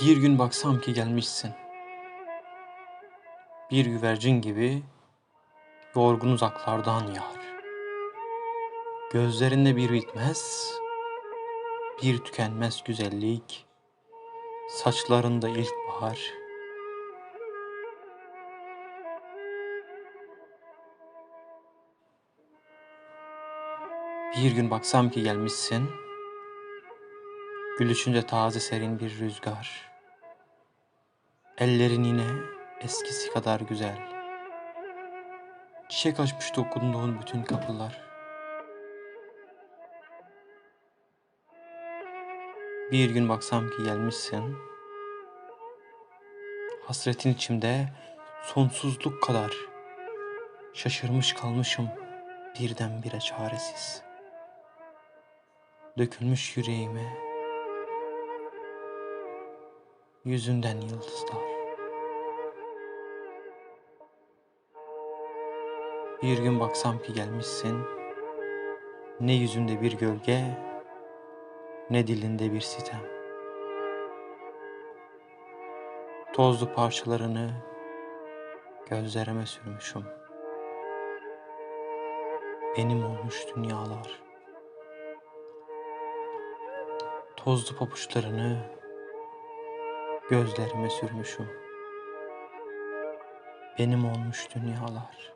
Bir gün baksam ki gelmişsin. Bir güvercin gibi yorgun uzaklardan yağar. Gözlerinde bir bitmez, bir tükenmez güzellik, saçlarında ilkbahar. Bir gün baksam ki gelmişsin, gülüşünce taze serin bir rüzgar. Ellerin yine eskisi kadar güzel. Çiçek açmış dokunduğun bütün kapılar. Bir gün baksam ki gelmişsin. Hasretin içimde sonsuzluk kadar. Şaşırmış kalmışım birdenbire çaresiz. Dökülmüş yüreğime yüzünden yıldızlar. Bir gün baksam ki gelmişsin, ne yüzünde bir gölge, ne dilinde bir sitem. Tozlu parçalarını gözlerime sürmüşüm. Benim olmuş dünyalar. Tozlu pabuçlarını gözlerime sürmüşüm. Benim olmuş dünyalar.